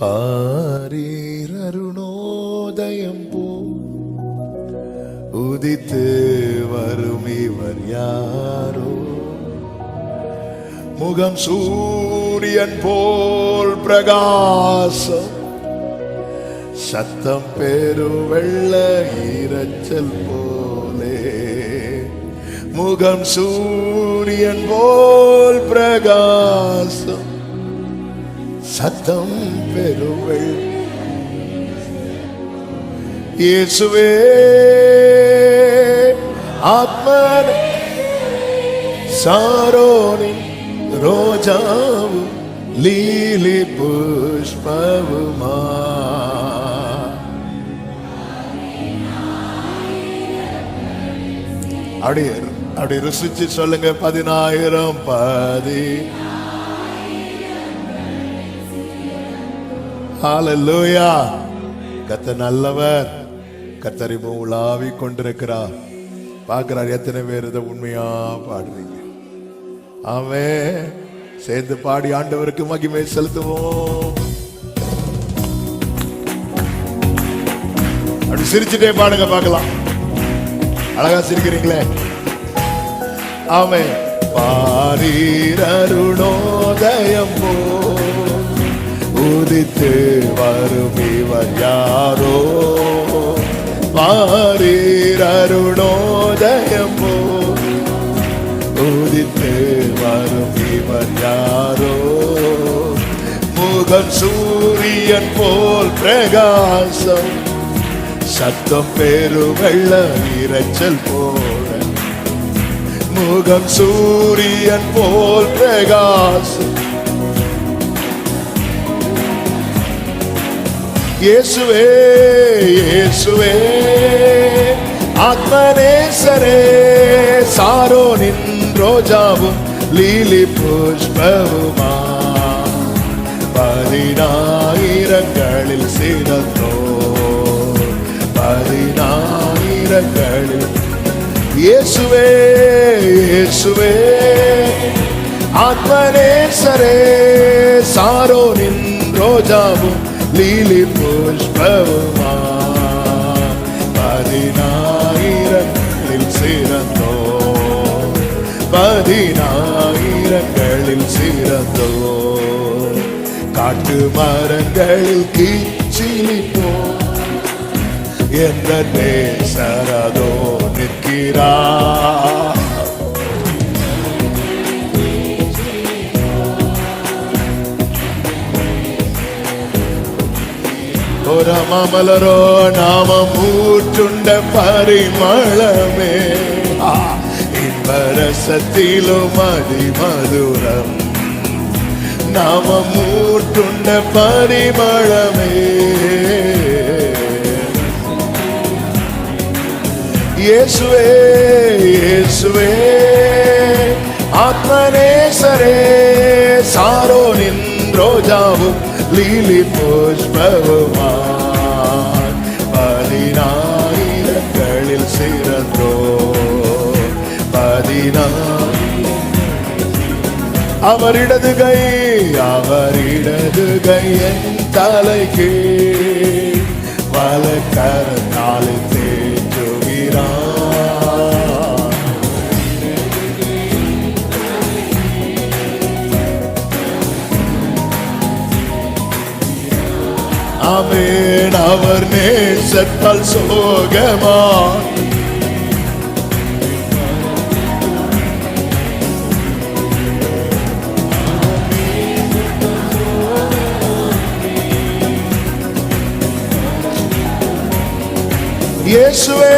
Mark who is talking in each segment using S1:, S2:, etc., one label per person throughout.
S1: ஆரீரருணோதயம் போ. உதித்து வரும் இவர் யாரோ? முகம் சூரியன் போல் பிரகாசம். சத்தம் பெரும் வெள்ள ஈரச்சல் போலே. முகம் சூரியன் போல் பிரகாசம். சத்தம் பெறுவள் இயேசுவே ஆத்மன் சாரோனின் ரோஜாவும் லீலி புஷ்பவுமா. அப்படி அப்படி ருசிச்சு சொல்லுங்க. பதினாயிரம் பதி ஹalleluya கத்த நல்லவர். கத்தரிமோ உலாவி கொண்டிருக்கிறார். பார்க்கிறார் எத்தனை பேர் இதை உண்மையா பாடுறீங்க? ஆமே சேர்ந்து பாடி ஆண்டவருக்கு மகிமை செலுத்துவோம். அப்படி சிரிச்சுட்டே பாடுங்க பார்க்கலாம். அழகா சிரிக்கிறீங்களே. ஆமே பாரீரரு உதித்து வரும் இவர் யாரோ? மாறீர் போ உதித்து வரும் இவர் யாரோ? முகம் சூரியன் போல் பிரகாசம். சத்தம் பெரு வெள்ள இரைச்சல் போல. முகம் சூரியன் போல் பிரகாசம். இயேசுவே இயேசுவே. ஆத்மநேசரே சாரோனின் ரோஜாவும் லீலி புஷ்பவுமா. பதினாயிரங்களில் சிறந்தோ பதினாயிரங்களில் இயேசுவே இயேசுவே. ஆத்மநேசரே சாரோனின் ரோஜாவும் லீலி புஷ்பவுமா பதினாயிரங்களில் சிறந்தோ. பதினாயிரங்களில் சிறந்தோ. காட்டு மரங்களில் கீச்சிலிப்போ. என்ற நேசரதோ நிற்கிறார். ஓரமலரோ நாமம் ஊற்றுண்ட பரிமளமே. இன்பரசத்திலும் அதிமதுரம். நாமம் ஊற்றுண்ட பரிமளமே. இயேசுவே இயேசுவே ஆத்மனேசரே சாரோ நின்றோஜாவும் லீலி புஷ்பவுமா பதினாயிரங்களில் சிறந்தோ பதினாயிரம் அவரிடது கை அவரிடது கை என் தலைக்கு. வலக்கரத்தால் ஆமேன் அவர் நேசத்தால் சோகமா? இயேசுவே.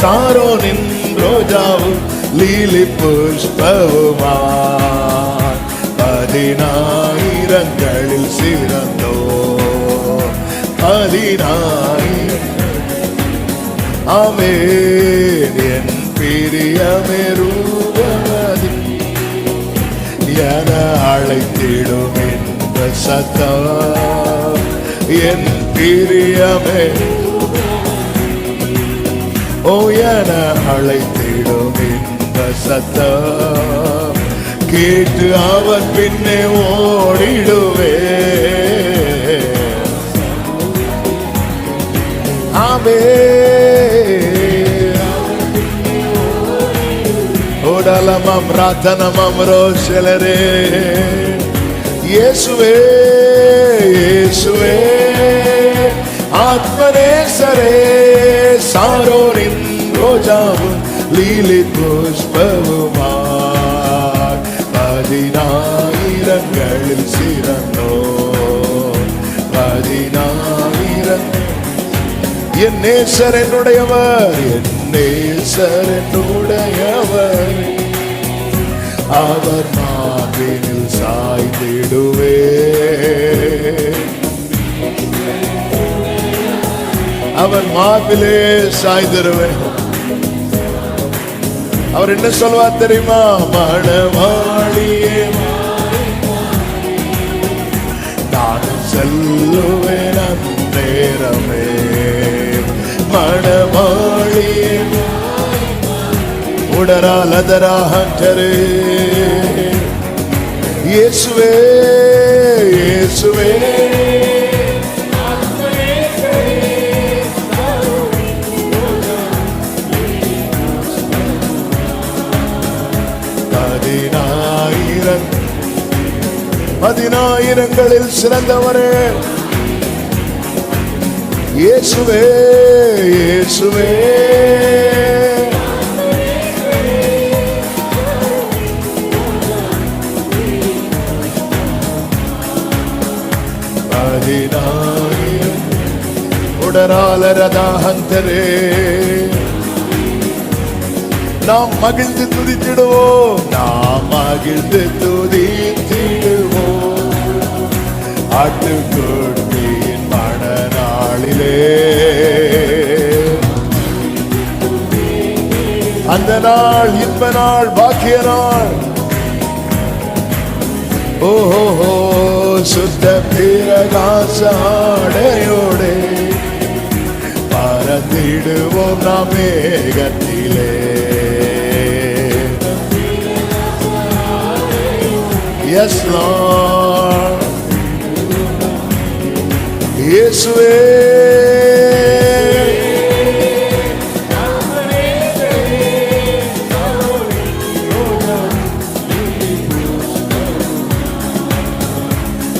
S1: சாரோனின் ரோஜாவும் லீலி புஷ்பவுமா பதினாயிரங்களில் சிறந்தோ பதினாயிரம். ஆமேன் என் பிரியமே ரூபதி என அழைத்திடும் இந்த சத்தம். என் பிரியமே ஓ என அழைத்திடும் இந்த சத்தம். கேட்டு அவன் பின்னே ஓடிடுவே. ஆமே. ஓடலமம் ராத்தனமம் ரோஷலரே. இயேசுவே இயேசுவே. ஆத்மனேசரே சாரோரின் ரோஜாவும் லீலை புஷ்பவுமா பதினாயிரங்களில் சிறந்தோ பதினாயிரம் என் நேசர் என்னுடையவர் என் நேசர் என்னுடையவர். அவர் மாவினில் சாய்ந்திடுவே அவர் மாவிலே சாய்ந்திருவேன் அவர் என்ன சொல்வா தெரியுமா? மணவாளியே நான் செல்லுவேன் நேரமே. மணவாளியே உடரால் அதராகரே இயேசுவே இயேசுவே. வீரங்களில் சிறந்தவரே. இயேசுவே இயேசுவே. பதினாயிரம் உடராலரதாகந்தரே நாம் மகிழ்ந்து துதித்திடுவோம். நாம் மகிழ்ந்து துதி ஆட்டுக்குட்டியின் மணநாளிலே. அந்த நாள் இன்ப நாள் பாக்கிய நாள். ஓஹோ சுத்த பிரகாசாடையோடே. பறந்திடுவோம் நாம் மேகத்திலே. எஸ் இயேசுவே.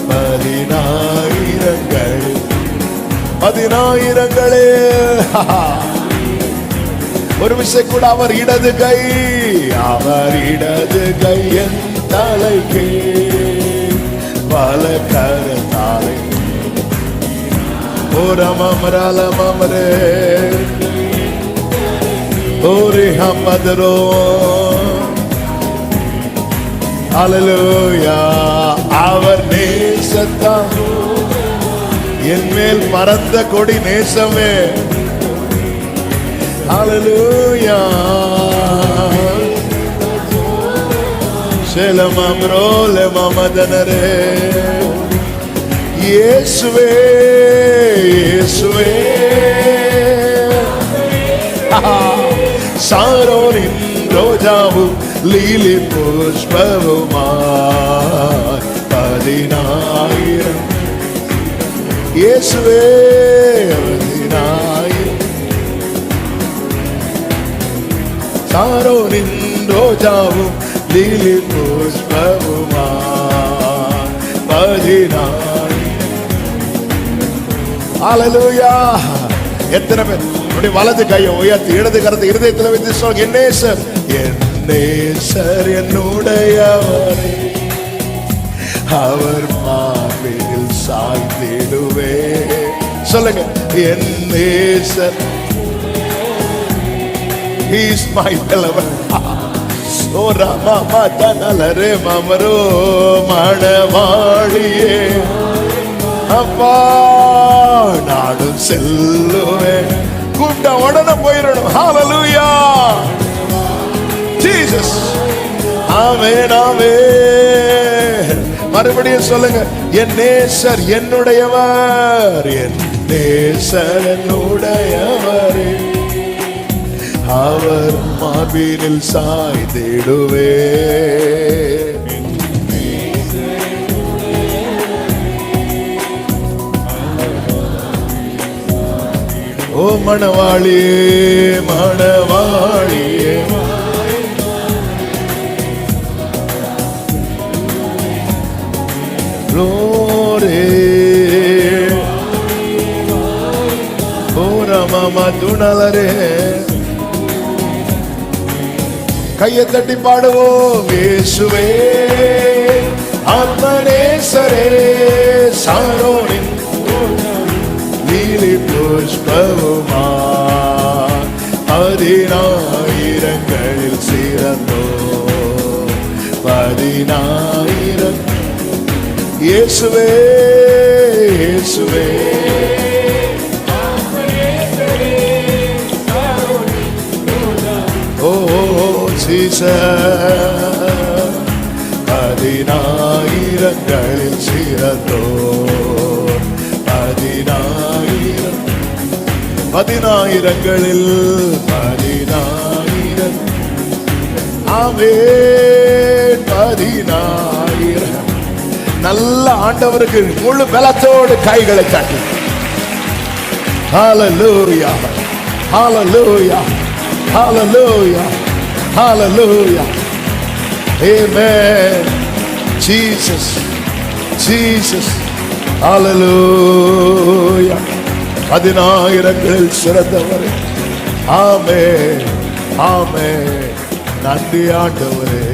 S1: பதினாயிரங்கள் பதினாயிரங்களே. ஒரு விஷயம் கூட அவர் இடது கை அவர் இடது கை என் தலைக்கு. பல கரத்தாலை ஓரமரே ஓரி ஹம்மதரோ அலலூயா அவர் நேசத்தா என் மேல் பறந்த கொடி நேசமே. அலலூயா செலமம்ரோல மமதனரே. இயேசுவே இயேசுவே. ரோஜாவும் லீலி புஷ்பவுமா பதினாயிரம் இயேசுவே பதினாயிரம் சாரோனின் ரோஜாவும் லீலி புஷ்பவுமா பதினாயிரம் ஹalleluya எத்தனை பேர் அப்படி வலது கையை உயர்த்தி இடது கரத்தை இருதயத்தில் வைத்து சொல்லுங்க என் நேசர் என் என்னுடையவரே. அவர் மார்பில் சாய்ந்திடுவே. சொல்லுங்க என் நேசர். He's my beloved. ஓ ராமா மாதா நலரே மமரோ மணவாழியே அப்பா நாடும் செல்லுவேன் கூப்பிட்ட உடனே போயிடணும். Hallelujah Jesus amen amen. மறுபடியும் சொல்லுங்க. என் நேசர் என்னுடையவர். என் நேசர் என்னுடையவர். அவர் மாபீரில் சாய்ந்திடுவே. ஓ மணவாளி மணவாளி. மதுணலரே கையை தட்டி பாடுவோம் இயேசுவே. ஆத்மனேசரே சாரோனின் நீலி புஷ்பவுமா. பதினாயிரங்களில் சிறந்தோ பதினாயிரம். இயேசுவே இயேசுவே. சீச பதினாயிரங்களில் சிறந்தோ பதினாயிரம் பதினாயிரங்களில் பதினாயிரம் ஆமே பதினாயிரம் நல்ல ஆண்டவருக்கு முழு பலத்தோடு கைகளை தட்டி Hallelujah. Hallelujah. Hallelujah. Hallelujah. amen jesus jesus Hallelujah. பதினாயிரங்களில் சிறந்தவரே ஆமே ஆமே நன்றி ஆண்டவரே